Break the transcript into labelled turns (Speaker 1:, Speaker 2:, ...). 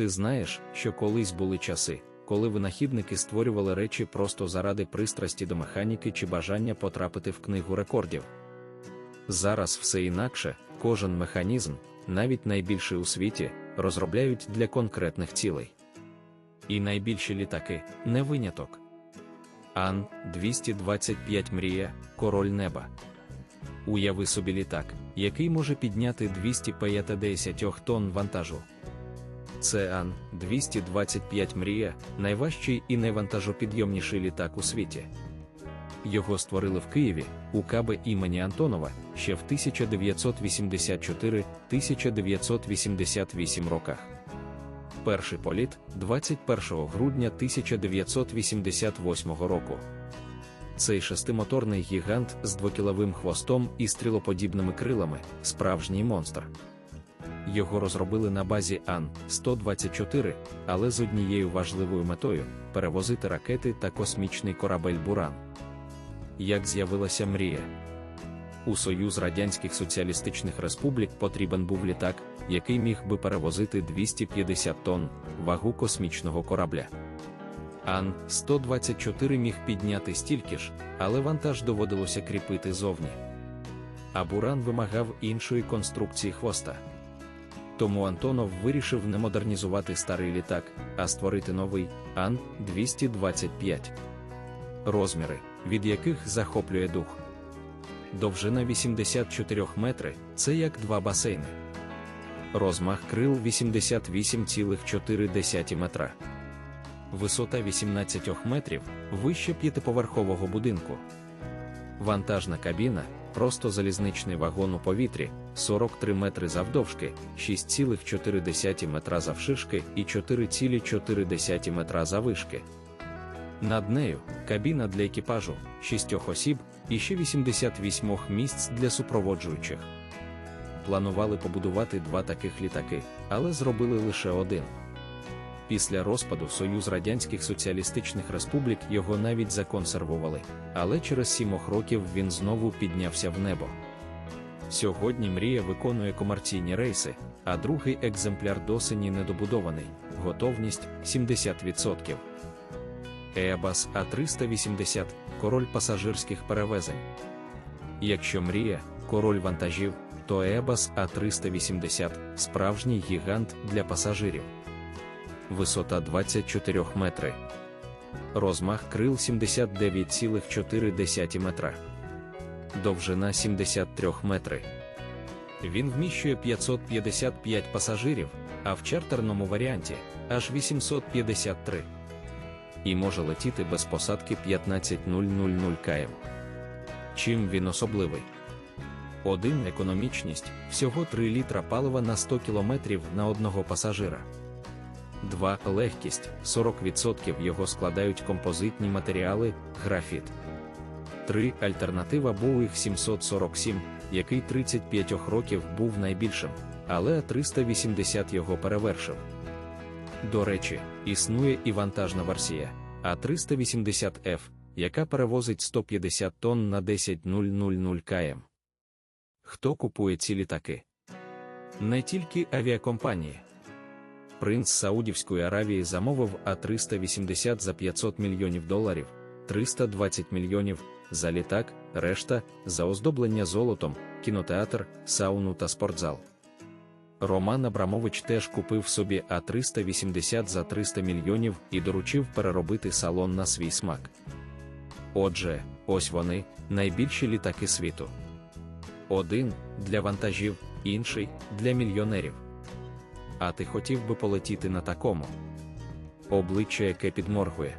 Speaker 1: Ти знаєш, що колись були часи, коли винахідники створювали речі просто заради пристрасті до механіки чи бажання потрапити в книгу рекордів. Зараз все інакше, кожен механізм, навіть найбільший у світі, розробляють для конкретних цілей. І найбільші літаки не виняток. Ан 225 мрія, король неба. Уяви собі літак, який може підняти 250 тонн вантажу. Це Ан 225 мрія, найважчий і найвантажопідйомніший літак у світі. Його створили в Києві у КБ імені Антонова ще в 1984-1988 роках. Перший політ 21 грудня 1988 року. Цей шестимоторний гігант з двокіловим хвостом і стрілоподібними крилами справжній монстр. Його розробили на базі Ан-124, але з однією важливою метою перевозити ракети та космічний корабель Буран. Як з'явилася мрія? У Союз Радянських Соціалістичних Республік потрібен був літак, який міг би перевозити 250 тонн вагу космічного корабля. Ан-124 міг підняти стільки ж, але вантаж доводилося кріпити зовні. А Буран вимагав іншої конструкції хвоста. Тому Антонов вирішив не модернізувати старий літак, а створити новий Ан-225. Розміри, від яких захоплює дух. Довжина 84 метри це як два басейни. Розмах крил 88,4 метра. Висота 18 метрів вище п'ятиповерхового будинку. Вантажна кабіна просто залізничний вагон у повітрі 43 метри завдовжки, 6,4 метра завшишки і 4,4 метра завишки. Над нею кабіна для екіпажу, 6 осіб і ще 88 місць для супроводжуючих. Планували побудувати два таких літаки, але зробили лише один. Після розпаду Союз Радянських Соціалістичних Республік його навіть законсервували, але через сімох років він знову піднявся в небо. Сьогодні мрія виконує комерційні рейси, а другий екземпляр досені недобудований, готовність 70%. Airbus A380 король пасажирських перевезень. Якщо мрія, король вантажів, то Airbus A380 справжній гігант для пасажирів. Висота 24 метри. Розмах крил 79,4 метра. Довжина 73 метри. Він вміщує 555 пасажирів, а в чартерному варіанті аж 853 і може летіти без посадки 15000 км. Чим він особливий? Один економічність всього 3 літра палива на 100 км на одного пасажира. 2. Легкість 40% його складають композитні матеріали, графіт. 3. Альтернатива Boeing 747, який 35 років був найбільшим, але 380 його перевершив. До речі, існує і вантажна версія А380F, яка перевозить 150 тонн на 10000 км. Хто купує ці літаки? Не тільки авіакомпанії. Принц Саудівської Аравії замовив А380 за 500 мільйонів доларів, 320 мільйонів за літак, решта за оздоблення золотом, кінотеатр, сауну та спортзал. Роман Абрамович теж купив собі А380 за 300 мільйонів і доручив переробити салон на свій смак. Отже, ось вони, найбільші літаки світу. Один для вантажів, інший для мільйонерів. А ти хотів би полетіти на такому? Обличчя, яке підморгує.